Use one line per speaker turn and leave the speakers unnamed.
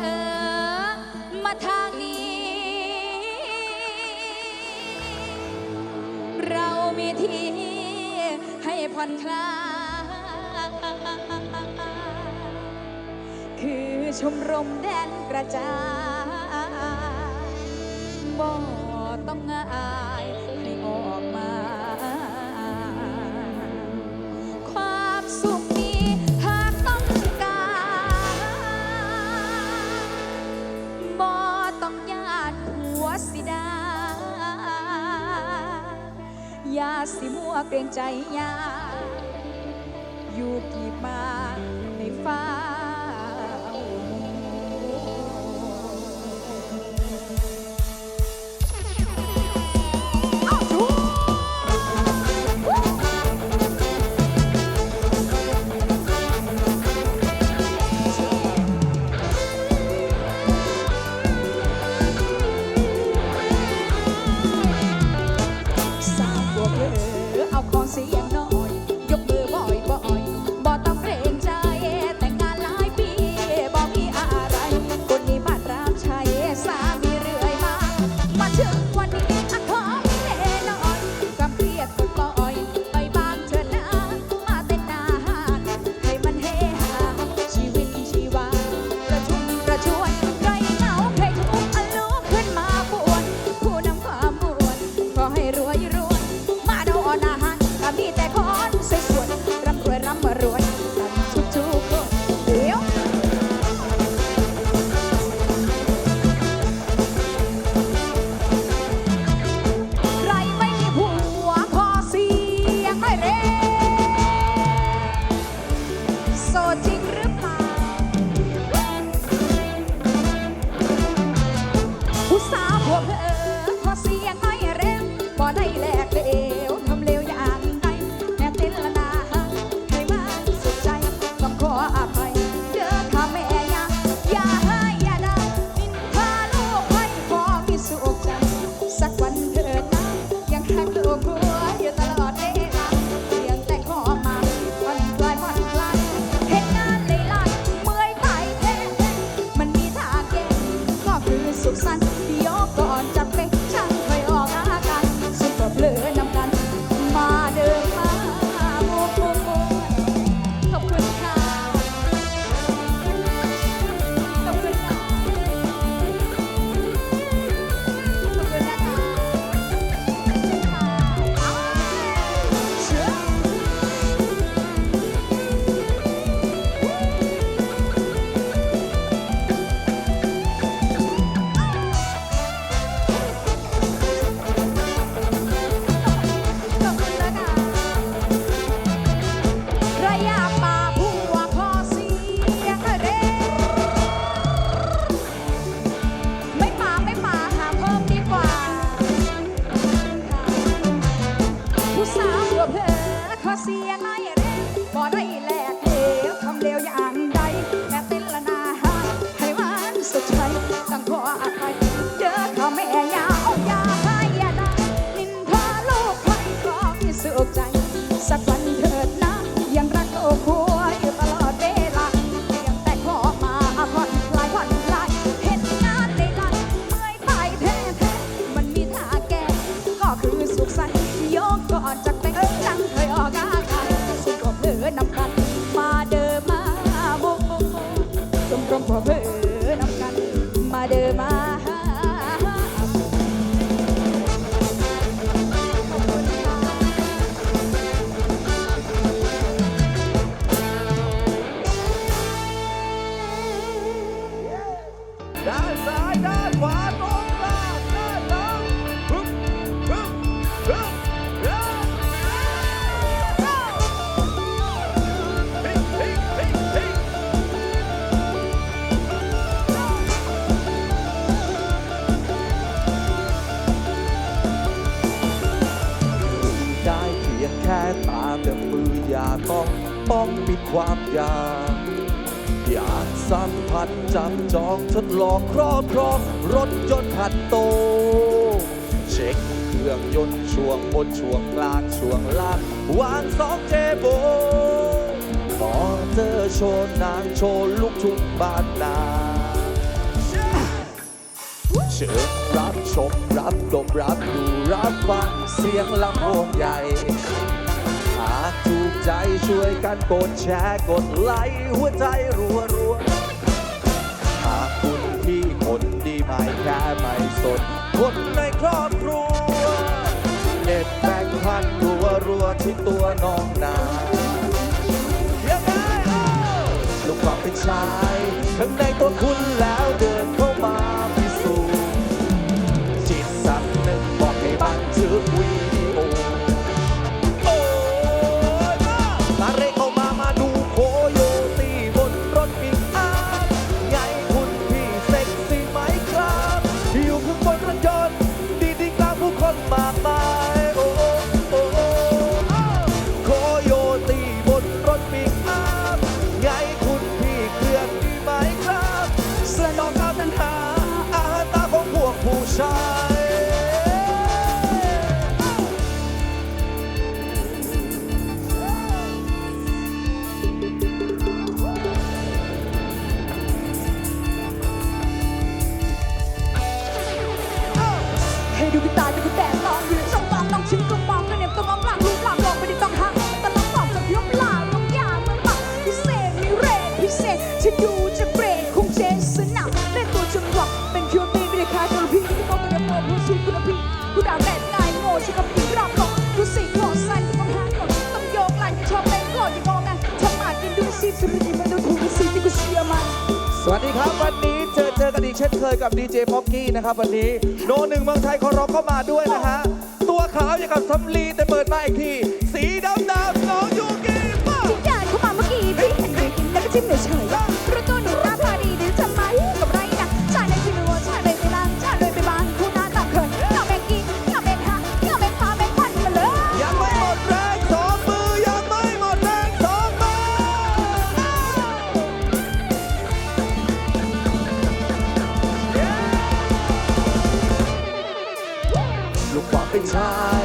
ธอมาทางนี้ เรามีที่ให้ผ่อนคลายคือชมรมแดนกระจายบ่ต้องอาย อย่าสิมัวเกรงใจยาอยู่กี่มา เสียง สั้นเดี๋ยวก่อนจะไปช่างคอยออกอาการสุดก็เบลอน้ำ เพราเสียน้อยแรงบ่ได้แลกเหลวทำเล
วอย่า ปิดความอยากอยากสัมผัสจับจองทดลองครอบครองรถยนต์ขัดโต เช็คเครื่องยนต์ช่วงบนช่วงกลางช่วงล่าง วางสองเทโบมอเตอร์โชว์นางโชว์ลูกทุ่งบ้านนาเชิญรับชมรับดมรับดูรับฟังเสียงลำโพงใหญ่ากถูกใจช่วยกันกดแชร์กดไลค์หัวใจรัวรัวหากคุณที่คนดีไม่แค่ไม่สนคนในครอบครัว เน็ตแบงค์พันรัวรัวที่ตัวน้องนายังไงเอ้าลูกความเป็นชายข้างในตัวคุณแล้วเดิน ให้ดูพี่ตา
จะกูแต่ลองอยู่ในช่องมองน้องชิ้นก็มองกระเหน็บก็มองหลังรูปหลังลองไม่ได้ต้องหักแต่น้องตอบจากยกลาลงยามันปักพิเศษมีเรทพิเศษที่ดูจะเบรกคงเจนสนับเล่นตัวจังหวะเป็นคิวตีไม่ได้คาตัวพี่ที่มองตัวเดียวโผล่ผู้ชีคุณพี่กูด่าแม่ง่ายโง่ชิกับพี่รับหลอกดูสิโง่ใส่ก็ต้องหาหนดต้องโยกไหล่ก็ชอบเล่นกอนอย่ามองนทำมากินดูสิสุดที่มันดูถูกสิที่กูเชื่อมัน
สวัสดีครับวันนี้เจอ เจอกันอีกเช่นเคยกับดีเจพ็อกกี้นะครับวันนี้โนหนึ่งเมืองไทยของเราก็มาด้วยนะฮะ ตัวขาวอย่างกับสำลีแต่เปิดมาอีกที สีดำดำน้องยูกิมา
ที่เดินเข้ามาเมื่อกี้พี่เห็นยืนกินแล้วก็จิ้มเฉยๆ ลูก